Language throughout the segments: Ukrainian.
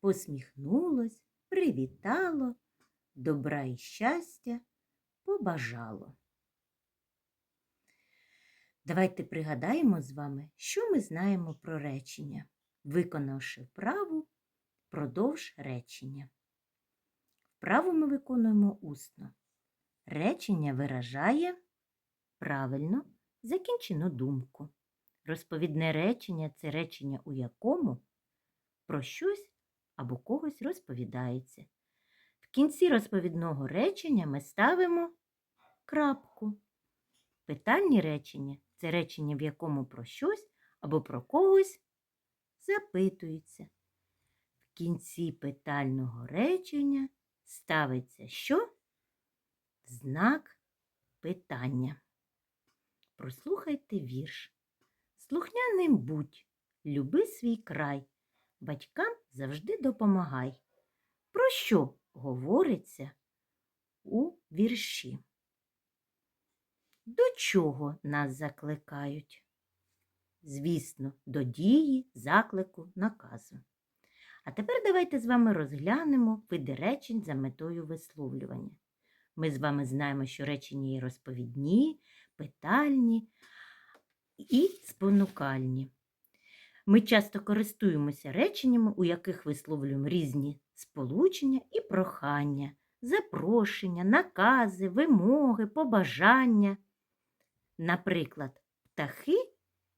посміхнулось, привітало, добра і щастя побажало. Давайте пригадаємо з вами, що ми знаємо про речення, виконавши вправу продовж речення. Вправу ми виконуємо усно. Речення виражає правильно закінчену думку. Розповідне речення це речення, у якому про щось або когось розповідається. В кінці розповідного речення ми ставимо крапку. Питальні речення це речення, в якому про щось або про когось запитується. В кінці питального речення ставиться що? Знак питання. Прослухайте вірш. Слухняним будь, люби свій край, батькам завжди допомагай. Про що говориться у вірші? До чого нас закликають? Звісно, до дії, заклику, наказу. А тепер давайте з вами розглянемо види речень за метою висловлювання. Ми з вами знаємо, що речення є розповідні, питальні і спонукальні. Ми часто користуємося реченнями, у яких висловлюємо різні сполучення і прохання, запрошення, накази, вимоги, побажання. Наприклад, птахи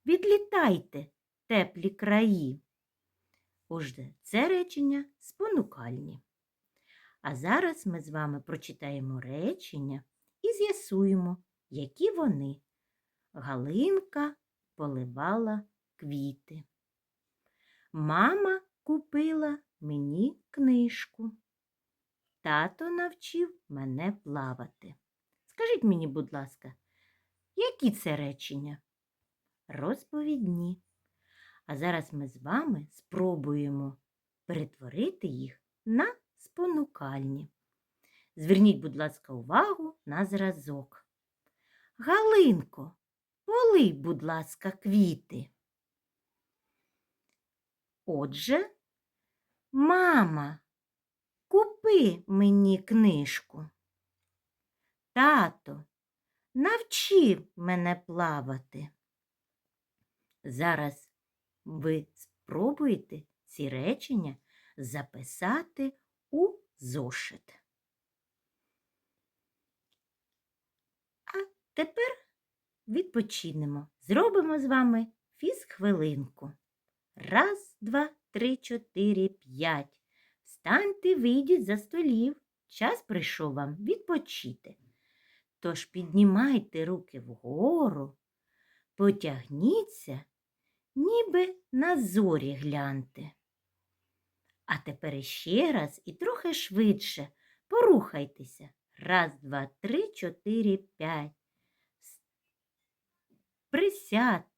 відлітайте теплі краї. Отже, це речення спонукальні. А зараз ми з вами прочитаємо речення і з'ясуємо, які вони. Галинка поливала квіти. Мама купила мені книжку. Тато навчив мене плавати. Скажіть мені, будь ласка, які це речення? Розповідні. А зараз ми з вами спробуємо перетворити їх на спонукальні. Зверніть, будь ласка, увагу на зразок. Галинко, полий, будь ласка, квіти. Отже, мама, купи мені книжку. Тато, навчи мене плавати. Зараз ви спробуєте ці речення записати у зошит. А тепер відпочинемо. Зробимо з вами фіз-хвилинку. Раз, два, три, чотири, п'ять. Встаньте, вийдіть за столів. Час прийшов вам відпочити. Тож піднімайте руки вгору, потягніться, ніби на зорі гляньте. А тепер іще раз і трохи швидше порухайтеся. Раз, два, три, чотири, п'ять. Присядьте,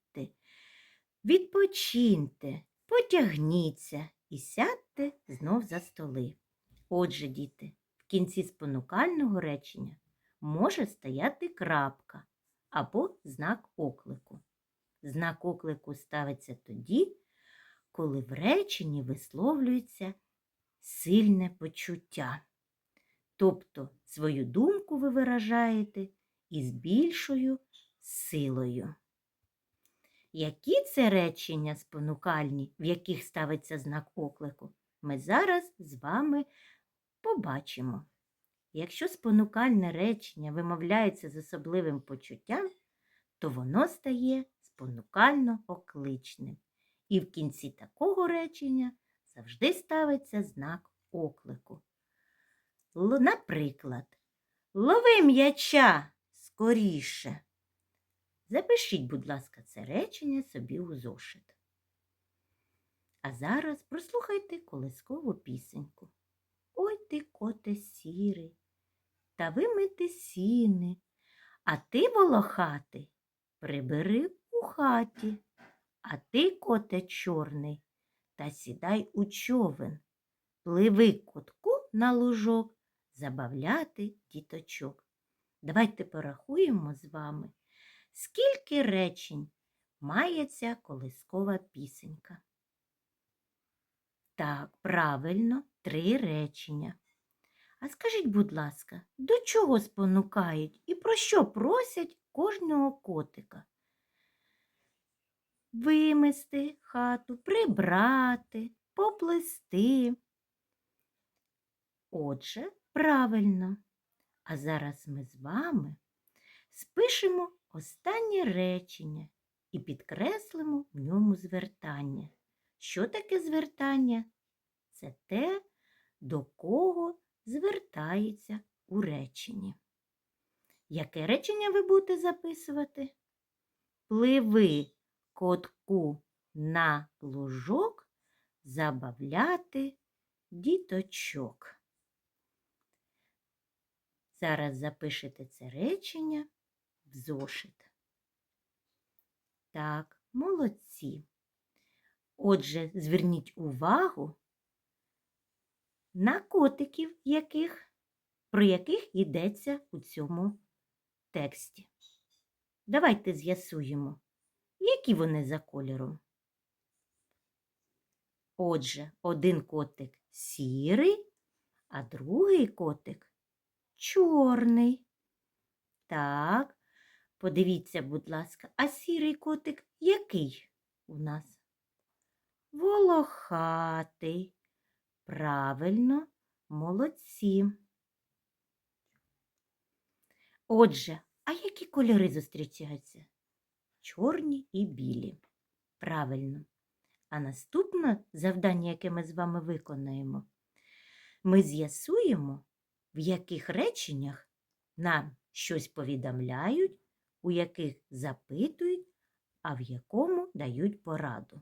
відпочиньте, потягніться і сядьте знов за столи. Отже, діти, в кінці спонукального речення може стояти крапка або знак оклику. Знак оклику ставиться тоді, коли в реченні висловлюється сильне почуття. Тобто свою думку ви виражаєте із більшою силою. Які це речення спонукальні, в яких ставиться знак оклику, ми зараз з вами побачимо. Якщо спонукальне речення вимовляється з особливим почуттям, то воно стає спонукально окличним. І в кінці такого речення завжди ставиться знак оклику. Наприклад, лови м'яча скоріше. Запишіть, будь ласка, це речення собі у зошит. А зараз прослухайте колискову пісеньку. Ой ти, коте сірий, та вимити сіни, а ти волохатий прибери у хаті, а ти, коте чорний, та сідай у човен, пливи котку на лужок, забавляти діточок. Давайте порахуємо з вами, скільки речень має ця колискова пісенька. Так, правильно, три речення. А скажіть, будь ласка, до чого спонукають і про що просять кожного котика? Вимести хату, прибрати, поплести. Отже, правильно. А зараз ми з вами спишемо останнє речення і підкреслимо в ньому звертання. Що таке звертання? Це те, до кого звертається у реченні. Яке речення ви будете записувати? Пливи котку на лужок, забавляти діточок. Зараз запишете це речення в зошит. Так, молодці. Отже, зверніть увагу на котиків, яких, про яких йдеться у цьому тексті. Давайте з'ясуємо, які вони за кольором. Отже, один котик сірий, а другий котик чорний. Так, подивіться, будь ласка, а сірий котик який у нас? Волохатий. Правильно, молодці. Отже, а які кольори зустрічаються? Чорні і білі. Правильно. А наступне завдання, яке ми з вами виконаємо, ми з'ясуємо, в яких реченнях нам щось повідомляють, у яких запитують, а в якому дають пораду.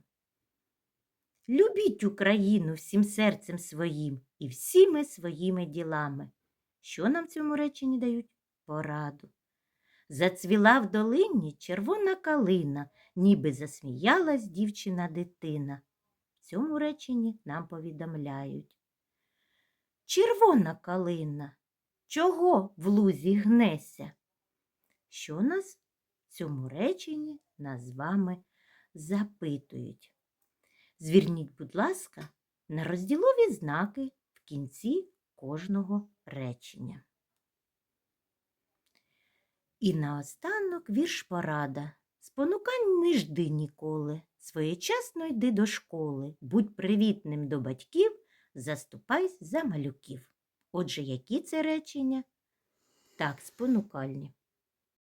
Любіть Україну всім серцем своїм і всіми своїми ділами. Що нам в цьому реченні дають? Пораду. Зацвіла в долині червона калина, ніби засміялась дівчина дитина. В цьому реченні нам повідомляють. Червона калина, чого в лузі гнеся? Що нас в цьому реченні нас з вами запитують? Зверніть, будь ласка, на розділові знаки в кінці кожного речення. І наостанок вірш порада. Спонукань не жди ніколи. Своєчасно йди до школи. Будь привітним до батьків, заступайсь за малюків. Отже, які це речення? Так, спонукальні.